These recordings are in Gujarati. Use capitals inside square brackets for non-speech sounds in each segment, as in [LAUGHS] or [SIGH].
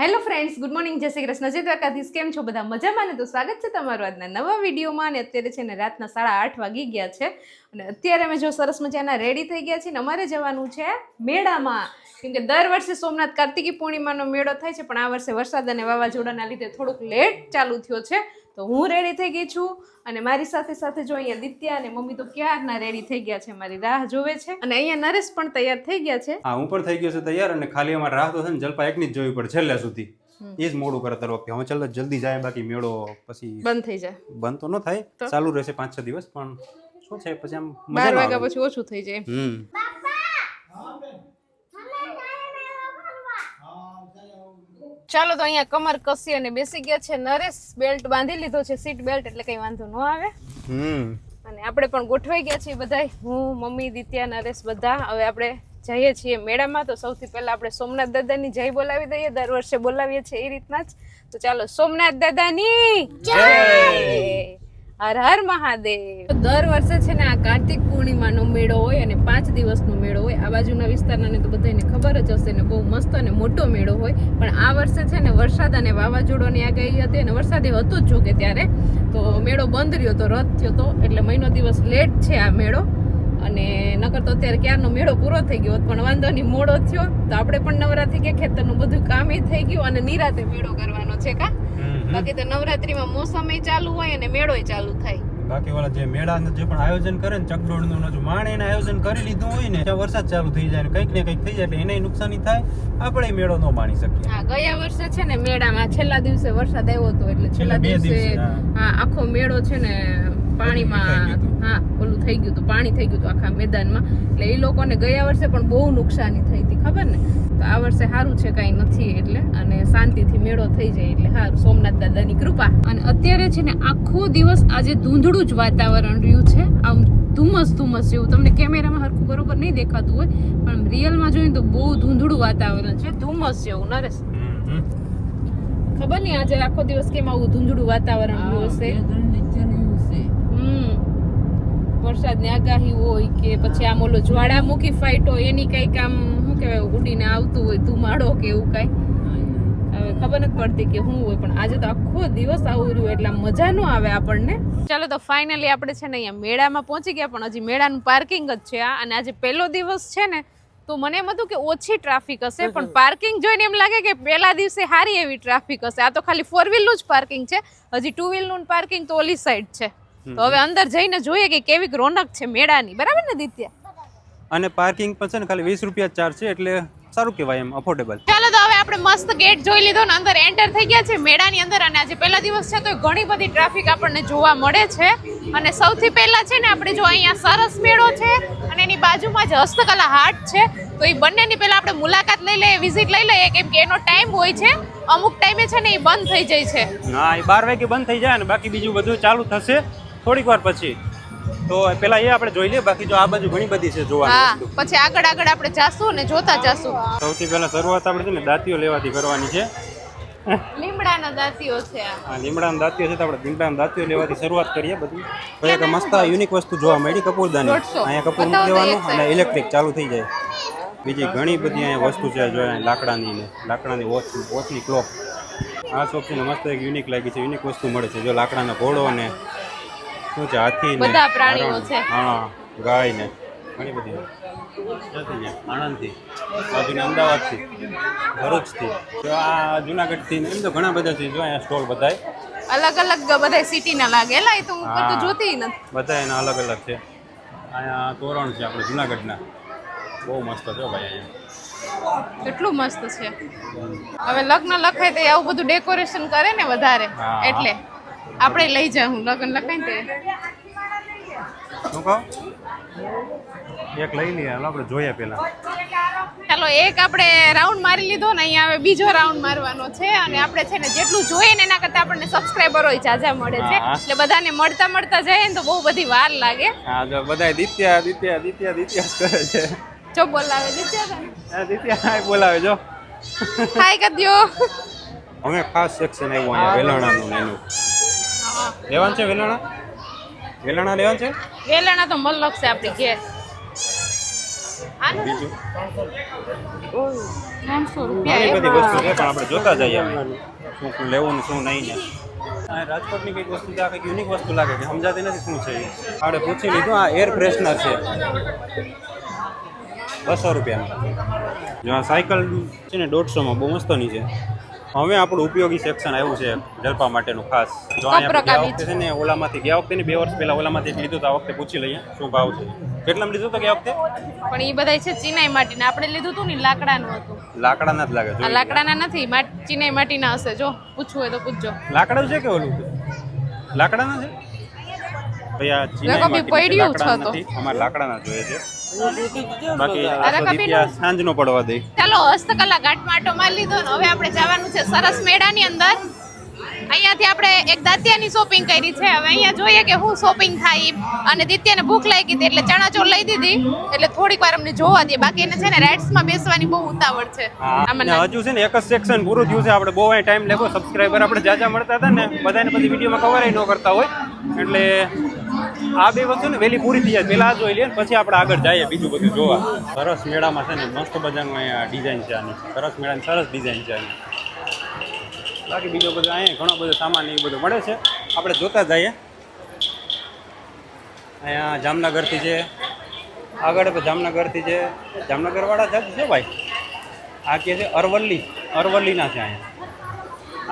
હેલો ફ્રેન્ડ્સ ગુડ મોર્નિંગ જય શ્રી કૃષ્ણ. જય દ્વારકાધીશ. કેમ છો બધા? મજામાં ને? તો સ્વાગત છે તમારું આજના નવા વિડીયોમાં અને અત્યારે છે ને રાતના સાડા આઠ વાગી ગયા છે. અને અત્યારે અમે જો સરસ મજાના રેડી થઈ ગયા છીએ ને અમારે જવાનું છે મેળામાં. કેમ કે દર વર્ષે સોમનાથ કાર્તિકી પૂર્ણિમાનો મેળો થાય છે, પણ આ વર્ષે વરસાદ અને વાવાઝોડાના લીધે થોડુંક લેટ ચાલુ થયો છે. તો હું રેડી થઈ ગઈ છું અને મારી સાથે સાથે જો અહીંયા દિત્યા અને મમ્મી તો ક્યારના રેડી થઈ ગયા છે મારી રાહ જોવે છે. અને અહીંયા નરેશ પણ તૈયાર થઈ ગયા છે. હા હું પણ થઈ ગયો છું તૈયાર અને ખાલી અમારે રાહ તો છે ને જલપા એકની જ જોવી પડે છેલ્લે સુધી. એ જ મોડું કરે દર વખતે. હવે ચાલો જલ્દી જાય બાકી મેળો પછી બંધ થઈ જાય. બંધ તો ન થાય. ચાલુ રહેશે પાંચ છ દિવસ પણ શું છે પછી આમ બાર વાગ્યા પછી ઓછું થઈ જાય હમ. ચાલો તો અહીંયા કમર કસી અને બેસી ગયા છે. નરેશ બેલ્ટ બાંધી લીધો છે. સીટ બેલ્ટ એટલે કઈ વાંધો ન આવે. હમ. અને આપણે પણ ગોઠવાઈ ગયા છીએ બધા હું મમ્મી દિત્યા નરેશ બધા. હવે આપણે જઈએ છીએ મેળામાં. તો સૌથી પહેલા આપણે સોમનાથ દાદાની જય બોલાવી દઈએ. દર વર્ષે બોલાવીએ છીએ એ રીતના જ. તો ચાલો સોમનાથ દાદાની જય! હર હર મહાદેવ. દર વર્ષે છે ને આ કાર્તિક પૂર્ણિમાનો મેળો હોય અને પાંચ દિવસનો મેળો હોય, આ બાજુના વિસ્તારના ને તો બધાને ખબર જ હશે ને બહુ મસ્ત અને મોટો મેળો હોય. પણ આ વર્ષે છે ને વરસાદ અને વાવાઝોડોની આગાહી હતી અને વરસાદે હતો જ જોકે ત્યારે. તો મેળો બંધ રહ્યો તો રદ થયો તો, એટલે મહિનો દિવસ લેટ છે આ મેળો. અને નકર તો અત્યારે ક્યારનો મેળો પૂરો થઈ ગયો હોત, પણ વાંધો નહીં મોડો થયો તો આપણે પણ નવરાત્રી કે ખેતરનું બધું કામ થઈ ગયું અને નિરાતે મેળો કરવાનો છે કા? બાકી તો નવરાત્રીમાં મોસમ ચાલુ હોય અને મેળોય ચાલુ થાય. બાકી વાળા જે મેળાનું જે પણ આયોજન કરે ને ચકડોળનું ને જો માણે એને આયોજન કરી લીધું હોય ને ત્યાં વરસાદ ચાલુ થઈ જાય ને કંઈક ને કંઈક થઈ જાય એટલે એને નુકસાની થાય આપણે મેળો ન માણી શકીએ. હા ગયા વર્ષે છે ને મેળામાં છેલ્લા દિવસે વરસાદ આવ્યો હતો એટલે છેલ્લા દિવસે હા. આખો મેળો છે ને પાણીમાં હા ઓલું થઈ ગયું હતું પાણી થઈ ગયું હતું આખા મેદાનમાં. એટલે એ લોકોને ગયા વર્ષે પણ બહુ નુકસાની થઈ હતી ખબર ને? તો આ વર્ષે સારું છે કાંઈ નથી એટલે. અને શાંતિથી મેળો થઈ જાય એટલે સારું. સોમનાથ દાદાની કૃપા. અને અત્યારે છે ને આખો દિવસ આજે ધૂંધળું જ વાતાવરણ રહ્યું છે. આમ ધુમ્મસ ધુમ્મસ જેવું. તમને કેમેરામાં હરખું બરોબર નહીં દેખાતું હોય પણ રિયલમાં જોઈએ તો બહુ ધૂંધળું વાતાવરણ છે. ધુમ્મસ જેવું નરેશ. ખબર નહીં આજે આખો દિવસ કેમ આવું ધૂંધળું વાતાવરણ હશે? વરસાદની આગાહી હોય કે પછી આમ ઓલો જ્વાળામુખી ફાઇટ હોય એની કંઈક આમ શું કહેવાય ઉડીને આવતું હોય ધુમાડો કે એવું કાંઈ? હવે ખબર નથી પડતી કે શું હોય પણ આજે તો આખો દિવસ આવું રહ્યું એટલે મજા ન આવે આપણને. ચાલો તો ફાઇનલી આપણે છે ને અહીંયા મેળામાં પહોંચી ગયા પણ હજી મેળાનું પાર્કિંગ જ છે આ અને આજે પહેલો દિવસ છે ને તો મને એમ હતું કે ઓછી ટ્રાફિક હશે પણ પાર્કિંગ જોઈને એમ લાગે કે પહેલા દિવસે સારી એવી ટ્રાફિક હશે. આ તો ખાલી ફોર વ્હીલનું જ પાર્કિંગ છે હજી ટુ વ્હીલનું પાર્કિંગ તો ઓલી સાઈડ છે. તો હવે અંદર જઈને જોઈએ કે કેવી રોનક છે મેળાની. બરાબર ને દિત્યા? અને પાર્કિંગ પણ છે ને ખાલી વીસ રૂપિયા ચાર્જ છે એટલે સારું કહેવાય એમ અફોર્ડેબલ ચાલો તો હવે આપણે મસ્ત ગેટ જોઈ લીધો ને અંદર એન્ટર થઈ ગયા છે મેળાની અંદર અને આજે પહેલા દિવસ છે તો ઘણી બધી ટ્રાફિક આપણને જોવા મળે છે. અને સૌથી પહેલા છે ને આપણે જો અહીંયા સરસ મેળો છે અને એની બાજુમાં જ હસ્તકલા હાટ છે તો એ બંનેની પહેલા આપણે મુલાકાત લઈ લઈએ વિઝિટ લઈ લઈએ કેમ કે એનો ટાઈમ હોય છે. અમુક ટાઈમે છે ને એ બંધ થઈ જાય છે. હા એ બાર વાગે બંધ થઈ જાય ને બાકી બીજું બધું ચાલુ થશે. થોડીક વાર પછી. તો પેલા એ આપણે જોઈ લઈએ બાકી જો આ બાજુ ઘણી બધી છે જોવાની પછી આગળ આગળ આપણે જાશું ને જોતા જાશું. સૌથી પહેલા શરૂઆત આપણે છે ને દાંતીઓ લેવાથી કરવાની છે. લીમડાના દાંતીઓ છે લીમડાના દાંતીઓ છે તો આપણે લીમડાના દાંતીઓ લેવાથી શરૂઆત કરીએ બધી. તો એક મસ્ત યુનિક વસ્તુ જોવા મળી કપૂરદાની. અહીંયા કપૂર દેવાનું અને ઇલેક્ટ્રિક ચાલુ થઈ જાય. બીજી ઘણી બધી અહીંયા વસ્તુ છે જો લાકડાની ને લાકડાની વોચ વોચની ક્લોક આ શોપ છે મસ્ત એક યુનિક લાગી છે યુનિક વસ્તુ મળે છે. જો લાકડાના ઘોડો ને શું છે હાથી બધા પ્રાણીઓ છે. હા ગાય ને ઘણી બધી. જતી ને? આણંદથી બાજુની અમદાવાદથી ભરૂચથી. જો આ જુનાગઢથી એમ તો ઘણા બધા છે જો અહીંયા સ્ટોલ બધાય. અલગ અલગ બધા સિટીના લાગેલા એ તો હું તો જોતી નથી. બધા એના અલગ અલગ છે. અહીંયા તોરણ છે આપણે જુનાગઢના. બહુ મસ્ત છે ભાઈ અહીંયા. કેટલું મસ્ત છે. હવે લગ્ન લખાય તો આવું બધું ડેકોરેશન કરે ને વધારે એટલે. આપણે લઈ જાઉં લગ્ન લખાય ને શું કહો? એક લઈ લઈએ. હાલો આપણે જોઈએ પેલા ચાલો એક આપણે રાઉન્ડ મારી લીધો ને અહીંયા હવે બીજો રાઉન્ડ મારવાનો છે અને આપણે છે ને જેટલું જોઈએ ને એના કરતાં આપણને સબસ્ક્રાઈબરો જાજા મળે છે. એટલે બધાને મળતા મળતા જાય ને તો બહુ બધી વાર લાગે. હા જો બધા દિત્યા દિત્યા દિત્યા દિત્યા કરે છે. જો બોલાવે દિત્યા હા દિત્યા હાય બોલાવે જો. હાય કદ્યો દ્યો અમે ખાસ સેક્શન આવ્યું અહીંયા વેલણાનું એનું. લેવાનું છે વેલણા? વેલણા લેવાનું છે? વેલણા તો મલક છે આપણી ઘેર. આનું બીજું? ત્રણસો ઘણી બધી વસ્તુ છે પણ આપણે જોતા જઈએ શું લેવું ને શું નહીં ને. આ રાજકોટની કંઈક વસ્તુ છે આ કંઈક યુનિક વસ્તુ લાગે કે સમજાતી નથી શું છે આપણે પૂછી લીધું આ એર ફ્રેશનર છે. બસો રૂપિયા જો આ સાયકલ છે ને દોઢસોમાં બહુ મસ્તની છે. હવે આપણું ઉપયોગી સેક્શન આવ્યું છે જલપા માટેનું ખાસ. જો અહીંયા વખતે છે ને ઓલામાંથી ગયા વખતે ને બે વર્ષ પહેલા ઓલામાંથી એક લીધું તો આ વખતે પૂછી લઈએ શું ભાવ છે. કેટલામાં લીધું તો ગયા વખતે? પણ એ બધા છે ચિનાઈ માટીના. આપણે લીધું હતું ને લાકડાનું હતું. લાકડાના જ લાગે છે લાકડાના નથી માટ- ચિનાઈ માટીના હશે. જો પૂછવું હોય તો પૂછજો. લાકડા છે કે ઓલું? લાકડાના છે? ભાઈ આ ચીનાઈ પડ્યું છે નથી અમારે લાકડાના જોઈએ છે. બાકી દીપિયા સાંજનો પડવા દે. ચાલો હસ્તકલા ઘાટ આટો મારી લીધો ને હવે આપણે જવાનું છે સરસ મેળાની અંદર. અહીંયાથી આપણે એક દાંતિયાની શોપિંગ કરી છે. હવે અહીંયા જોઈએ કે શું શોપિંગ થાય. અને દિત્યાને ભૂખ લાગી હતી એટલે ચણા ચોળ લઈ દીધી. એટલે થોડીક વાર અમને જોવા દે. બાકી એને છે ને રાઇડ્સમાં બેસવાની બહુ ઉતાવળ છે. હજુ છે ને એક જ સેક્શન પૂરું થયું છે. આપણે બહુ ટાઈમ લેવો સબસ્ક્રાઈબર આપણે જાજા મળતા હતા ને બધાને બધી વિડીયોમાં કવર ન કરતા હોય. એટલે આ બે વસ્તુ ને વહેલી પૂરી થઈ જાય. પહેલા જોઈ લઈએ પછી આપણે આગળ જઈએ બીજું બધું જોવા. સરસ મેળામાં છે ને, મસ્ત મજાનું અહીંયા ડિઝાઇન છે આની. સરસ મેળાની સરસ ડિઝાઇન છે આની. બાકી બીજો બધો અહીંયા ઘણો બધો સામાન એ બધું મળે છે. આપણે જોતા જઈએ. અહીંયા જામનગરથી છે આગળ જામનગરથી છે જામનગરવાળા છે ભાઈ? આ કે છે અરવલ્લી, અરવલ્લીના છે અહીંયા.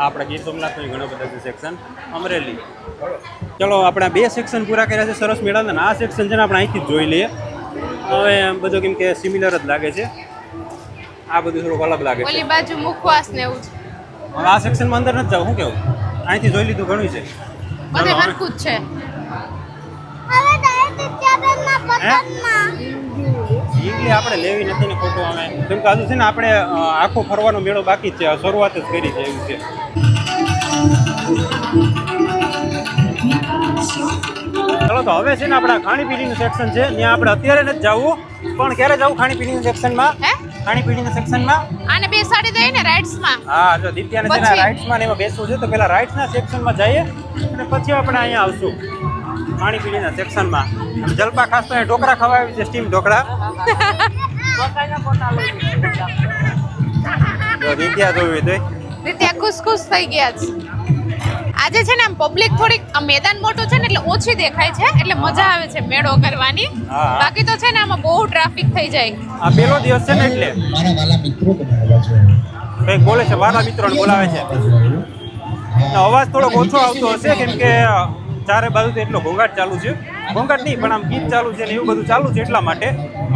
આપણે ગીર સોમનાથનું ઘણા બધા છે સેક્શન અમરેલી. ચલો આપણે બે સેક્શન પૂરા કર્યા છે સરસ મેળાને. અને આ સેક્શન છે ને આપણે અહીંથી જોઈ લઈએ. હવે બધું કેમ કે સિમિલર જ લાગે છે. આ બધું થોડુંક અલગ લાગે છે. ઓલી બાજુ મુખવાસ ને એવું છે હવે આ સેક્શનમાં અંદર નથી જાવ શું કેવું? અહીંથી જોઈ લીધું ઘણું છે. બધે હરખું જ છે. હવે ડાયરેક્ટ આપણે લેવી નથી ને ખોટું અમે. કેમ કે હજુ છે ને આપણે આખો ફરવાનો મેળો બાકી જ છે. શરૂઆત જ કરી છે એવું છે. ચલો તો હવે છે ને આપણા ખાણીપીણીનું સેક્શન છે. ત્યાં આપણે અત્યારે નથી જવું પણ ક્યારે જવું ખાણીપીણીનું સેક્શનમાં ખાણીપીણીના સેક્શનમાં આને બેસાડી દઈએ ને રાઇડ્સમાં હા જો દિત્યાને છે ને? રાઇટ્સમાં એમાં બેસવું છે તો પહેલાં રાઇટ્સના સેક્શનમાં જઈએ અને પછી આપણે અહીંયા આવશું ખાણીપીણીના સેક્શનમાં જલપા ખાસ તો અહીંયા ઢોકળા ખવાય છે સ્ટીમ ઢોકળા. [LAUGHS] દિત્યા જોયું તો દિત્યા ખુશ ખુશ થઈ ગયા છે. આજે છે ને આમ પબ્લિક થોડીક આ મેદાન મોટું છે ને એટલે ઓછી દેખાય છે એટલે મજા આવે છે મેળો કરવાની. બાકી તો છે ને આમાં બહુ ટ્રાફિક થઈ જાય. આ પેલો દિવસ છે ને એટલે. મારા વાલા મિત્રો કંઈક બોલે છે વાલા મિત્રો બોલાવે છે. અવાજ થોડોક ઓછો આવતો હશે કેમ કે ચારે બાજુથી એટલો ઘોંઘાટ ચાલુ છે. ઘોંઘાટ નહીં પણ આમ ગીત ચાલુ છે ને એવું બધું ચાલુ છે એટલા માટે.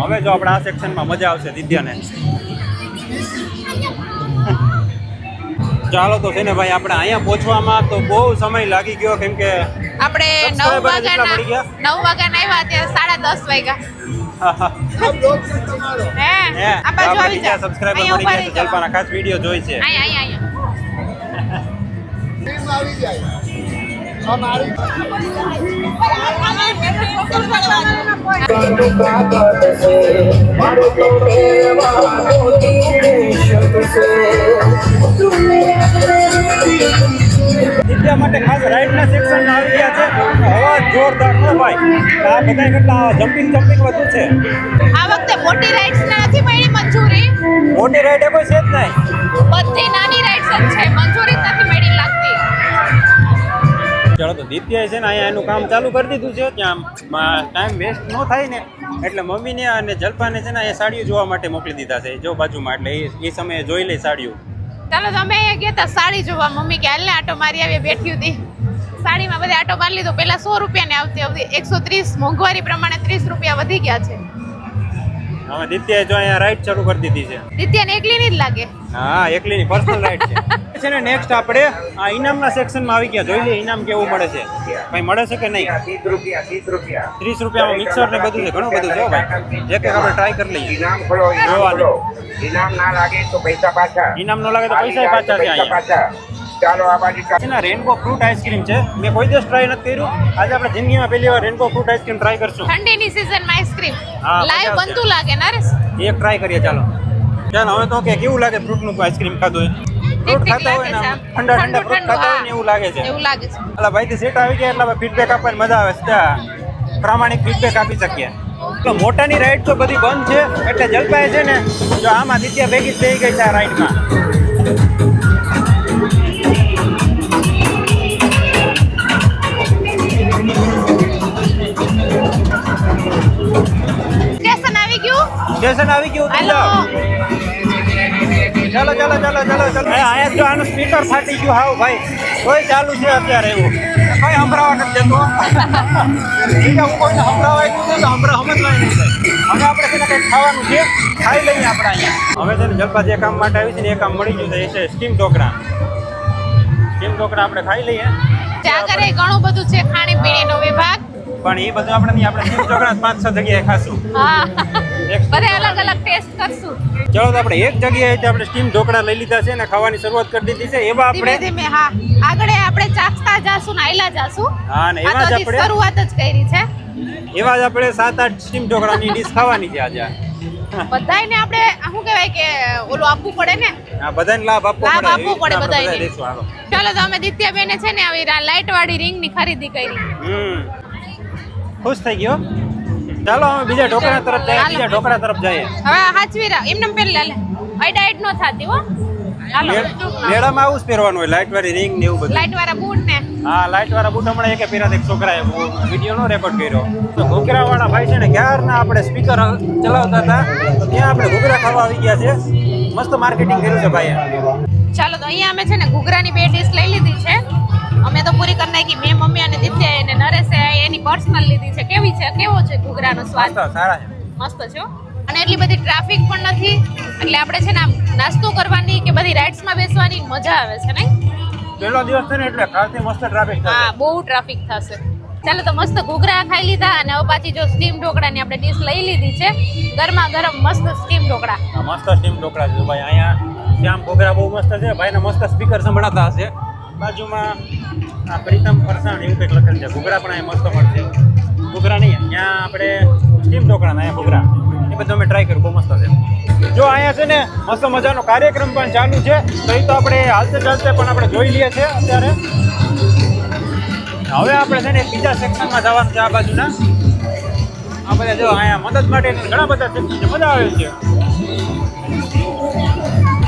હવે જો આપણે આ સેક્શનમાં મજા આવશે દિત્યાને ચાલો તો છે ને ભાઈ આપણે અહીંયા પહોંચવામાં તો બહુ સમય લાગી ગયો કેમ કે આપણે નવ વાગ્યાના નવ વાગ્યાના આવ્યા ત્યારે સાડા દસ વાગ્યા. દિત્યા માટે ખાસ રાઈડના સેક્શન આવી ગયા છે. હવા જોરદાર છે ભાઈ. આ બધા કેટલા જમ્પિંગ જમ્પિંગ વધુ છે. આ વખતે મોટી રાઇડ્સ નથી મળી મંજૂરી? મોટી રાઈડ એ કોઈ છે જ નહીં. બધી નાની રાઇડ્સ જ છે. મંજૂરી જ નથી મળી લાગતી. ચાલો તો દિત્યાએ છે ને અહીંયા એનું કામ ચાલુ કરી દીધું છે. ત્યાં ટાઈમ વેસ્ટ ન થાય ને એટલે મમ્મીને અને જલ્પાને છે ને અહીંયા સાડીઓ જોવા માટે મોકલી દીધા છે. જો બાજુમાં એટલે એ એ સમયે જોઈ લે સાડીઓ. ચાલો તમે અહીંયા ગયા હતા સાડી જોવા. મમ્મી કે હાલને આટો મારી આવી બેઠી હતી. સાડીમાં બધે આટો મારી લીધો. પહેલાં સો રૂપિયાની આવતી આવતી એકસો ત્રીસ મોંઘવારી પ્રમાણે ત્રીસ રૂપિયા વધી ગયા છે. હવે દિત્યાએ જો અહીંયા રાઈડ શરૂ કરી દીધી છે. નિત્યાને એકલીની જ લાગે. હા એકલીની પર્સનલ રાઈડ છે. છે ને નેક્સ્ટ આપણે આ ઇનામના સેક્શનમાં આવી ગયા. જોઈ લે ઇનામ કેવું મળે છે. કઈ મળે છે કે નહીં? ત્રીસ રૂપિયા ત્રીસ રૂપિયા ત્રીસ રૂપિયામાં મિક્સર ને બધું છે. ઘણું બધું છે ભાઈ. એક એક આપણે ટ્રાય કરી લઈએ. ઇનામ ખોલો ઇનામ ના લાગે તો પૈસા પાછા. ઇનામ ન લાગે તો પૈસા પાછા છે અહીંયા. પાછા. ચાલો આ બાજુ રેનબો ફ્રૂટ આઈસ્ક્રીમ છે. મેં કોઈ દિવસ ટ્રાય નથી કર્યું. આજે આપણે જિંદગીમાં પહેલી વાર રેનબો ફ્રૂટ આઈસ્ક્રીમ ટ્રાય કરશું. ઠંડીની સિઝનમાં આઈસ્ક્રીમ લાઈવ બનતું લાગે નરેશ? એક ટ્રાય કરીએ ચાલો. ચાલો હવે તો કે કેવું લાગે ફ્રૂટનું આઈસ્ક્રીમ ખાધું ફ્રૂટ ખાતા હોય ને ઠંડા ઠંડા ફ્રૂટ ખાતા હોય ને એવું લાગે છે. એવું લાગે છે. એટલે ભાઈ સેટ આવી ગયા એટલે ફીડબેક આપવાની મજા આવે છે. ત્યાં પ્રામાણિક ફીડબેક આપી શકીએ. તો મોટાની રાઈડ તો બધી બંધ છે એટલે જલપાય છે ને જો આમાં દિત્યા ભેગી જ થઈ ગઈ છે આ રાઈડમાં સ્ટેશન આવી ગયું ચાલો ચાલો ચાલો ચાલો ચાલો. આયા જો આનું સ્પીકર ફાટી ગયું હાવ ભાઈ. કોઈ ચાલુ છે અત્યારે એવું. કોઈ સંભળાવા નથી દેતો. બીજા હું કોઈને સંભળાવાય નહીં તો સંભળા સમજવાય નહીં હવે આપણે છે ને કંઈક ખાવાનું છે ખાઈ લઈએ આપણે અહીંયા. હવે છે ને જલપા જે કામ માટે આવી છે ને એ કામ મળી ગયું છે એ છે સ્ટીમ ઢોકળા. સ્ટીમ ઢોકળા આપણે ખાઈ લઈએ. ત્યાં ઘરે ઘણું બધું છે ખાણી પીણીનો વિભાગ. પણ એ બધું આપણે નહીં આપણે સ્ટીમ ઢોકળા પાંચ છ જગ્યાએ ખાશું. હા. બધે અલગ અલગ ટેસ્ટ કરશું. ચલો તો આપણે એક જગ્યાએ આપણે સ્ટીમ ઢોકળા લઈ લીધા છે અને ખાવાની શરૂઆત કરી દીધી છે. એવા આપણે ધીમે હા. આગળ આપણે ચાખતા જાશું ને આયલા જાશું. હા ને એવા જ આપણે શરૂઆત જ કરી છે. એવા જ આપણે સાત આઠ સ્ટીમ ઢોકળાની ડીશ ખાવાની છે આજે. બધાયને આપણે શું કહેવાય કે ઓલું આપવું પડે ને? હા બધાને લાભ આપવો લાભ પડે. આપવો પડે એવી બધાયને. બધા ચાલો તો અમે દિત્યા બેને છે ને આવી લાઈટ વાળી રિંગની ખરીદી કરી. હમ. ખુશ થઈ ગયો? ચાલો અમે બીજા ઢોકળા તરફ જઈએ બીજા ઢોકળા તરફ જઈએ. હવે હાચવી રાખ એમને પેલા લે આઈડ આઈડ નો થાતી હો. મેળામાં આવું જ પહેરવાનું હોય લાઇટ વાળી રિંગ ને એવું બધું. લાઈટ વાળા બૂટ ને. હા લાઇટ વાળા બૂટ હમણાં એકે પહેરા એક છોકરાએ. વીડિયો નો રેકોર્ડ કર્યો. તો ઘૂઘરા વાળા ભાઈ છે ને ક્યારના આપણે સ્પીકર ચલાવતા હતા ત્યાં આપણે ઘૂઘરા ખાવા આવી ગયા છે. મસ્ત માર્કેટિંગ કર્યું છે ભાઈ ચાલો તો અહીંયા અમે છે ને ઘૂઘરાની બે ડીશ લઈ લીધી છે. અમે તો પૂરી કરી નાખી. મેં મમ્મી અને દિત્યાએ અને નરેશે એની પર્સનલ લીધી છે. કેવી છે? કેવો છે ઘૂઘરાનો સ્વાદ? સારા છે. મસ્ત છે અને એટલી બધી ટ્રાફિક પણ નથી. એટલે આપણે છે ને નાસ્તો કરવાની કે બધી રાઇડ્સમાં બેસવાની મજા આવે છે નહીં? પહેલો દિવસ છે ને એટલે કાલથી મસ્ત ટ્રાફિક હા બહુ ટ્રાફિક થશે. ચાલો તો મસ્ત ઘૂઘરા ખાઈ લીધા અને હવે પાછી જો સ્ટીમ ઢોકળાની આપણે ડીશ લઈ લીધી છે. ગરમા ગરમ મસ્ત સ્ટીમ ઢોકળા. મસ્ત સ્ટીમ ઢોકળા છે ભાઈ. અહીંયા શ્યામ ઘોઘરા બહુ મસ્ત છે. ભાઈને મસ્ત સ્પીકર સંભળાતા હશે. બાજુમાં આ પ્રીતમ ફરસાણ એવું કંઈક લખેલ છે. ઘૂઘરા પણ અહીંયા મસ્ત મળશે ઘૂઘરા નહીં, અહીંયા આપણે સ્ટીમ ઢોકળા અહીંયા ઘૂઘરા. એ બધું અમે ટ્રાય કર્યું, બહુ મસ્ત છે. જો અહીંયા છે ને મસ્ત મજાનો કાર્યક્રમ પણ ચાલુ છે. તો એ તો આપણે હાલતે ચાલતે પણ આપણે જોઈ લઈએ છીએ અત્યારે. હવે આપણે છે ને બીજા સેક્શનમાં જવાનું છે આ બાજુના. આ બધા જો અહીંયા મદદ માટે ઘણા બધા મજા આવે છે.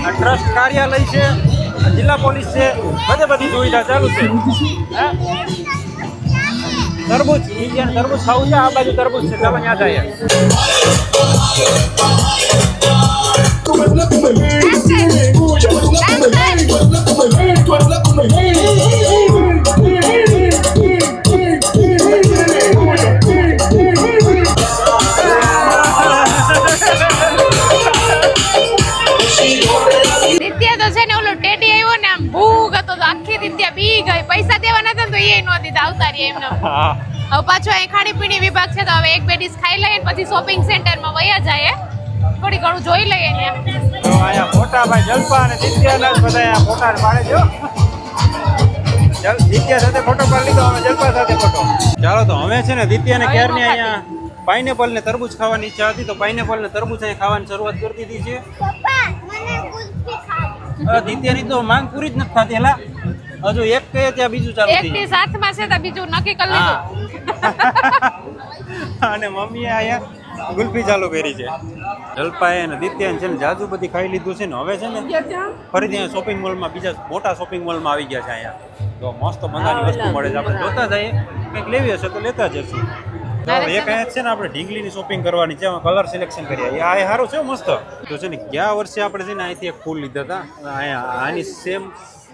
આ ટ્રસ્ટ કાર્યાલય છે. જિલ્લા પોલીસ છે. બધે બધી સુવિધા ચાલુ છે? તરબૂચ, ઇન્ડિયન તરબૂચ ખાવું છે? આ બાજુ તરબૂચ છે. ચાલો ત્યાં જઈએ. દિત્યા ગઈ. પૈસા દેવાના હતા તો એ નો દીધા. આવતા રહી એમને. હા. હવે પાછો અહીં ખાણીપીણી વિભાગ છે તો હવે એક બે ડીશ ખાઈ લઈએ ને પછી શોપિંગ સેન્ટરમાં વયા જાય થોડી ઘણું જોઈ લઈએ ને તો અહીંયા મોટા ભાઈ જલપા અને દિત્યાના બધા અહીંયા ફોટા પાડે જો. દિત્યા સાથે ફોટો પાડી લીધો અમે જલપા સાથે ફોટો ચાલો તો હવે છે ને દિત્યાને ક્યારની અહીંયા પાઇનેપલ ને તરબૂચ ખાવાની ઈચ્છા હતી તો પાઇનેપલ ને તરબૂચ અહીંયા ખાવાની શરૂઆત કરી દીધી છે. દિત્યાની તો માંગ પૂરી જ નથી થતી એલા હજુ એક કહે ત્યાં બીજું ચાલુ એક ડીશ હાથમાં છે તો બીજું નક્કી કરી લીધું. અને મમ્મીએ અહીંયા ગુલ્ફી ચાલુ કરી છે. જલપાએ અને દિત્યાને છે ને જાજુ બધી ખાઈ લીધું છે ને હવે છે ને ફરીથી અહીંયા શોપિંગ મોલમાં બીજા મોટા શોપિંગ મોલમાં આવી ગયા છે અહીંયા. તો મસ્ત મજાની વસ્તુ મળે છે. આપણે જોતા જઈએ. કંઈક લેવી હશે તો લેતા જશું એક અહીંયા છે ને આપણે ઢીંગલીની શોપિંગ કરવાની છે. કલર સિલેક્શન કરીએ. એ આ સારું છે મસ્ત. તો છે ને ગયા વર્ષે આપણે છે ને અહીંથી એક ફૂલ લીધા હતા. અહીંયા આની સેમ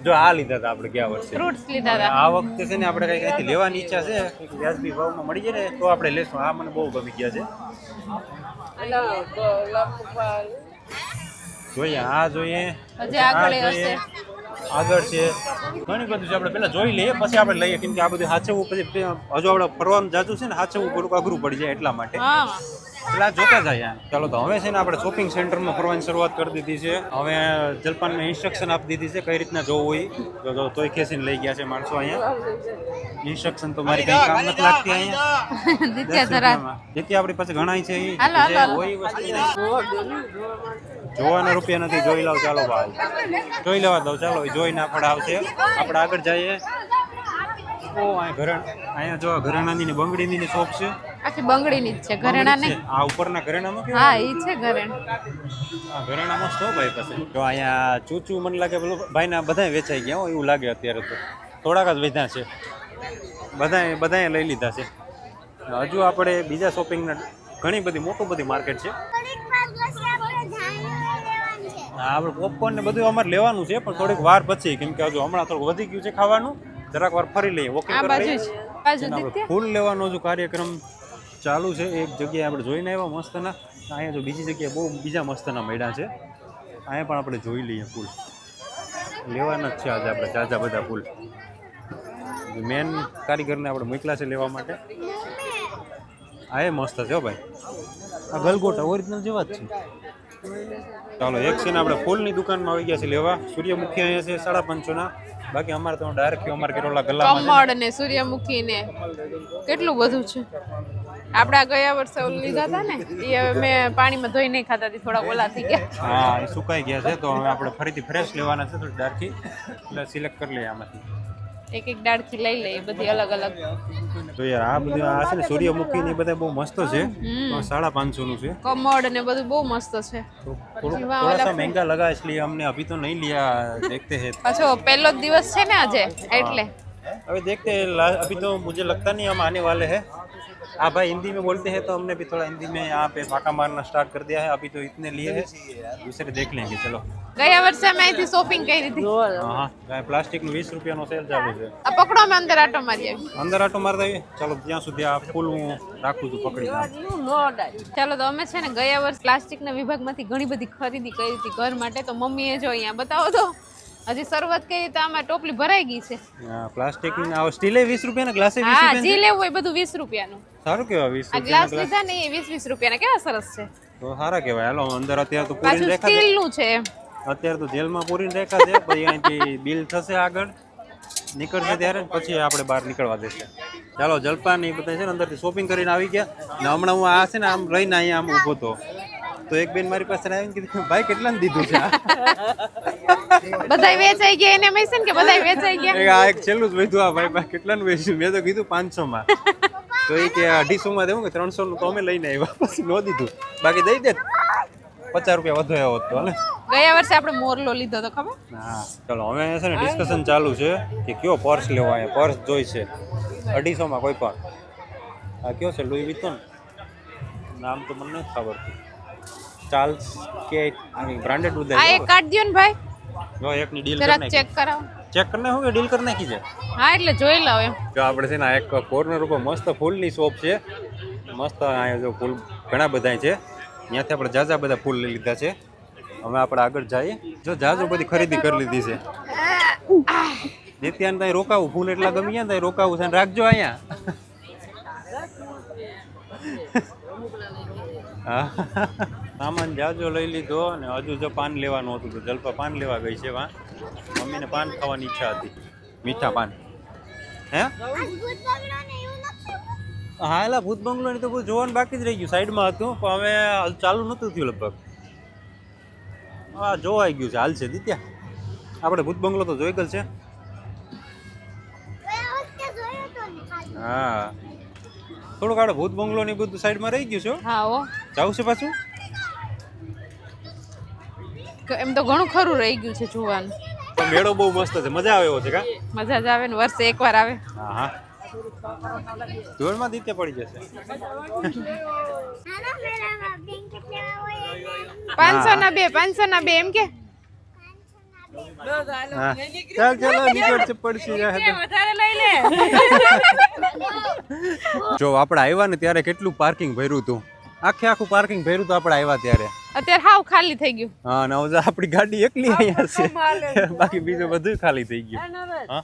જો આ લીધા હતા આપણે ગયા વર્ષે. ફ્રૂટ્સ લીધા હતા. આ વખતે છે ને આપણે કઈ કઈથી લેવાની ઈચ્છા છે વ્યાજબી ભાવમાં મળી જાય ને તો આપણે લેશું. આ મને બહુ ગમી ગયા છે. જોઈએ આ જોઈએ. આગળ જોઈએ. હશે. આગળ છે. ઘણી બધું છે. આપણે પેલા જોઈ લઈએ પછી આપણે લઈએ. કેમ કે આ બધું સાચવવું પછી હજુ આપણે ફરવાનું જાજુ છે ને સાચવવું થોડુંક અઘરું પડી જાય એટલા માટે. આ જોતા જાય ચાલો તો હવે છે ને આપણે શોપિંગ સેન્ટરમાં ફરવાની શરૂઆત કરી દીધી છે. હવે જલપાનને ઇન્સ્ટ્રક્શન આપી દીધી છે કઈ રીતના જોવું હોય. તો જો તોય ખેંચીને લઈ ગયા છે માણસો અહીંયા. ઇન્સ્ટ્રક્શન તો મારી કઈ કામ નથી લાગતી અહીંયા. દિત્યા જરા જેથી આપણી પાસે ઘણા છે. જોવાના રૂપિયા નથી જોઈ લાવ ચાલો ભાઈ. જોઈ લેવા દઉં ચાલો જોઈને આપણે આવશે. આપણે આગળ જઈએ. ઓ અહીંયા ઘરણ અહીંયા જો ઘરાણાની ને બંગડીની શોપ છે. આખી બંગડીની જ છે ઘરેણા છે. નહીં આ ઉપરના ઘરેણામાં? હા ઈ છે ઘરેણ. આ ઘરેણા મસ્ત હો ભાઈ પાસે? તો અહીંયા ચૂચું મને લાગે પેલું ભાઈના બધાય વેચાઈ ગયા હો એવું લાગે અત્યારે તો. થોડાક જ વધ્યા છે. બધાએ બધાએ લઈ લીધા છે. હજુ આપણે બીજા શોપિંગના ઘણી બધી મોટું બધી માર્કેટ છે. આપણે ધાણી હા, આપણે પોપકોર્ન ને બધું અમારે લેવાનું છે પણ થોડીક વાર પછી કેમ કે હજુ હમણાં થોડું વધી ગયું છે ખાવાનું. જરાક વાર ફરી લઈએ ઓકે કરી લઈએ. ફૂલ લેવાનો હજુ કાર્યક્રમ ચાલુ છે. એક જગ્યાએ આપણે જોઈને આવ્યા મસ્તના. અહીંયા જો બીજી જગ્યાએ બહુ બીજા મસ્તના મળ્યા છે. અહીંયા પણ આપણે જોઈ લઈએ ફૂલ. લેવાના જ છે આજે આપણે તાજા બધા ફૂલ. મેન કારીગરને આપણે મોકલા છે લેવા માટે. આ એ મસ્ત છે ભાઈ. આ ગલગોટા ઓરિજિનલ જેવા જ છે. ચાલો, એક છે ને આપણે ફૂલની દુકાનમાં આવી ગયા છે લેવા. સૂર્યમુખી અહીંયા છે સાડા પાંચસોના. બાકી અમારે તો ડાયરેક્ટ અમારે કેટલા ગલ્લામાં છે. કમળ ને સૂર્યમુખી ને કેટલું બધું છે. આપડા ગયા વર્ષે લીધા હતા ને એ હવે મેં પાણીમાં ધોઈ નહીં ખાતા થોડા ઓલા થઈ ગયા. હા એ સુકાઈ ગયા છે તો હવે આપણે ફરીથી ફ્રેશ લેવાના છે થોડી ડાળખી એટલે સિલેક્ટ કરી લઈએ આમાંથી. એક એક ડાળખી લઈ લઈએ બધી અલગ અલગ. તો યાર આ બધી આ છે ને સૂર્યમુખી ની બધા બહુ મસ્ત છે. સાડા પાંચસો નું છે. કમળ ને બધું બહુ મસ્ત છે. થોડા સા મહેંગા લગા એટલે અમને અભી તો નહીં લિયા [LAUGHS] દેખતે હે. પાછો પહેલો દિવસ છે ને આજે એટલે. अभी देखते हैं ला- अभी तो मुझे लगता नहीं हम आने वाले हैं हाँ भाई हिंदी में बोलते हैं तो हमने भी थोड़ा हिंदी में यहाँ पे फाका मारना स्टार्ट कर दिया है अभी तो इतने लिए हैं दूसरे देख लेंगे चलो ગયા વર્ષે અમે અહીંથી શોપિંગ કરી હતી હા હા પ્લાસ્ટિક નું વીસ રૂપિયાનો સેલ ચાલુ છે આ પકડો અમે અંદર આટો મારી આવી અંદર આટો મારતા આવીએ ચાલો ત્યાં સુધી આ ફૂલ હું રાખું છું પકડી ચાલો તો અમે છે ને ગયા વર્ષ પ્લાસ્ટિકના વિભાગમાંથી ઘણી બધી ખરીદી કરી હતી ઘર માટે તો મમ્મીએ જો અહીંયા બતાવો તો હજી શરૂઆત કરી તો આમાં ટોપલી ભરાઈ ગઈ છે. પ્લાસ્ટિક સ્ટીલે 20 રૂપિયાના ગ્લાસે વીસ હા રૂપિયા જે લેવું હોય બધું વીસ રૂપિયાનું. સારું કેવા 20 આ ગ્લાસ લીધા ને એ 20 20 રૂપિયાના કેવા સરસ છે. તો સારા કહેવાય. હાલો અંદર અત્યારે તો પૂરી દેખાય છે સ્ટીલનું છે અત્યારે તો જેલમાં પૂરીને રેખા છે પછી અહીંથી બિલ થશે આગળ. નીકળશે ત્યારે પછી આપણે બહાર નીકળવા દેશે. ચાલો જલપાન એ બધા છે ને અંદરથી શોપિંગ કરીને આવી ગયા. ને હમણાં હું આ છે ને આમ રહીને અહીંયા આમ ઊભો હતો તો એક બેન મારી પાસે આવીને કીધું ભાઈ કેટલાને દીધું છે આ?" બધાય વેચાઈ ગયા એને મેં કે બધાય વેચાઈ ગયા. આ એક છેલ્લું જ વધ્યું આ ભાઈ ભાઈ કેટલાનું વેચ્યું? મેં તો કીધું પાંચસો માં તો એ કે અઢીસો માં દેવું કે ત્રણસો નું તો અમે લઈને આવ્યા પછી ન દીધું. બાકી દઈ દે. પચાસ રૂપિયા વધુ આવ્યો હોત તો હાલે. ગયા વર્ષે આપણે મોરલો લીધો તો ખબર? હા ચલો હવે છે ને ડિસ્કશન ચાલુ છે કે કયો પર્સ લેવો અહીંયા? પર્સ જોઈ છે. અઢીસોમાં કોઈ પણ. આ કયો છે? લુઈ વિતન નામ તો મને નથી ખબર. ચાર્લ્સ કે બ્રાન્ડેડ આ ઉદય એક કાઢ દ્યો ને ભાઈ. જો એકની ડીલ કરી નાખી. ચેક કરાવો. ચેક કરીને શું ડીલ કરી નાખી છે? હા એટલે જોઈ લાવ એમ. જો આપણે છે ને એક કોર્નર ઉપર મસ્ત ફૂલની શોપ છે. મસ્ત અહીંયા જો ફૂલ ઘણા બધા છે. ત્યાંથી આપણે જાજા બધા ફૂલ લઈ લીધા છે. હવે આપણે આગળ જઈએ. જો જાજો બધી ખરીદી કરી લીધી છે. નિત્યાન ત્યાં રોકાવું ફૂલ એટલા ગમી ગયા ને ત્યાં રોકાવું છે અને રાખજો અહીંયા. હા. સામાન જાજો લઈ લીધો અને હજુ જો પાન લેવાનું હતું તો જલપા પાન લેવા ગઈ છે વાં મમ્મીને પાન ખાવાની ઈચ્છા હતી. મીઠા પાન. હે? હા એલા ભૂત બંગલો ની તો બધું જોવાનું બાકી જ રહી ગયું. સાઈડમાં હતું પણ હવે ચાલુ નહોતું થયું લગભગ. હા જોવાઈ ગયું છે હાલ છે દીત્યા. આપણે ભૂત બંગલો તો જોઈ ગયેલ છે. ગયા ખાલી હા. થોડુંક આપણે ભૂત બંગલો ની બધું સાઈડમાં રહી ગયું છે હો. જાવું છે પાછું? એમ તો ઘણું ખરું રહી ગયું છે જોવાનું. મેળો બહુ મસ્ત છે. મજા આવે એવો છે કા? મજા જ આવે ને વર્ષે એકવાર આવે. હા હા. ધોળમાં દિત્યા પડી જશે. પાંચસો ના બે પાંચસો ના બે એમ કે? ચાલ ચાલો પડશે જો આપણે આવ્યા ને ત્યારે કેટલું પાર્કિંગ ભર્યું હતું. આખે આખું પાર્કિંગ ભર્યું તો આપણે આવ્યા ત્યારે. અત્યારે હાવ ખાલી થઈ ગયું. હા ને હવે આપણી ગાડી એકલી અહીંયા છે. બાકી બીજું બધું ખાલી થઈ ગયું. હા?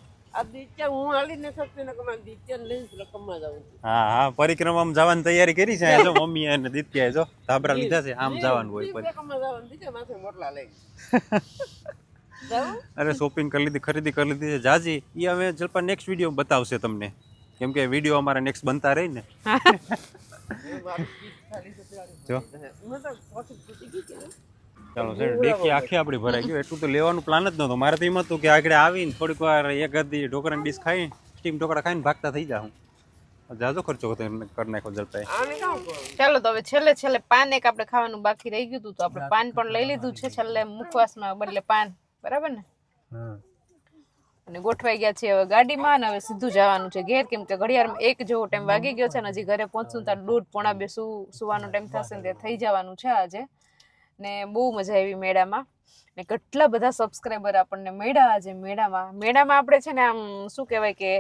હા હા પરિક્રમામાં જવાની તૈયારી કરી છે. જો મમ્મી અને દિત્યાએ જો ધાબરા લીધા છે આમ જવાનું હોય [LAUGHS] અરે શોપિંગ કરી લીધી ખરીદી કરી લીધી છે. જાજી એ હવે જલપા નેક્સ્ટ વીડિયો બતાવશે તમને. કેમ કે વીડિયો અમારા નેક્સ્ટ બનતા રહી ને [LAUGHS] જો. ચાલો સાહેબ ડેકી આખી આપણી ભરાઈ ગયું એટલું તો લેવાનું પ્લાન જ નહોતો. મારે તો એમ હતું કે આગળ આવીને થોડીક વાર એક અધી ઢોકળાની ડીશ ખાઈ સ્ટીમ ઢોકળા ખાઈને ભાગતા થઈ જાઉં જાજો ખર્ચો કરી કરી નાખો જલપાઈ. ચાલો તો હવે છેલ્લે છેલ્લે પાન એક આપણે ખાવાનું બાકી રહી ગયું હતું તો આપણે પાન પણ લઈ લીધું છે. છેલ્લે મુખવાસમાં બદલે પાન. બરાબર ને? અને ગોઠવાઈ ગયા છે હવે ગાડીમાં અને હવે સીધું જવાનું છે ઘેર કેમ કે ઘડિયાળમાં એક જેવો ટાઈમ વાગી ગયો છે ને હજી ઘરે પહોંચું ત્યારે દોઢ પોણા બે સુ સુવાનો ટાઈમ થશે ને તે થઈ જવાનું છે આજે. ને બહુ મજા આવી મેળામાં. ને કેટલા બધા સબસ્ક્રાઈબર આપણને મેળા આજે મેળામાં. મેળામાં આપણે છે ને આમ શું કહેવાય કે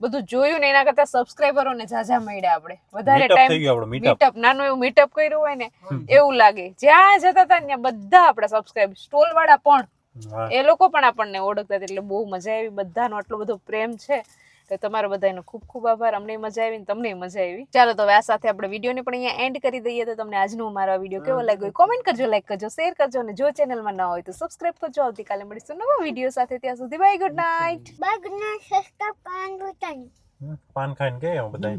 બધું જોયું ને એના કરતા સબસ્ક્રાઈબરોને ઝાઝા મળ્યા આપણે. વધારે ટાઈમ મીટઅપ નાનું એવું મીટઅપ કર્યું હોય ને એવું લાગે. જ્યાં જતા હતા ત્યાં બધા આપણા સબસ્ક્રાઈબ સ્ટોલ વાળા પણ એ લોકો પણ આપણને ઓળખતા હતા એટલે બહુ મજા આવી. બધાનો આટલો બધો પ્રેમ છે. તો તમારો બધાનો ખૂબ ખૂબ આભાર. અમને મજા આવી તમને મજા આવી. ચાલો તો આ સાથે આપણે વિડીયોને પણ અહીંયા એન્ડ કરી દઈએ તો તમને આજનો મારો વીડિયો કેવો લાગ્યો કોમેન્ટ કરજો લાઈક કરજો શેર કરજો અને જો ચેનલમાં ન હોય તો સબસ્ક્રાઇબ કરજો. આવતીકાલે મળીશું નવા વીડિયો સાથે. ત્યાં સુધી બાય ગુડ નાઇટ બગ ના સસ્તા કાન ભૂતાની પાન ખાઈને કે બધા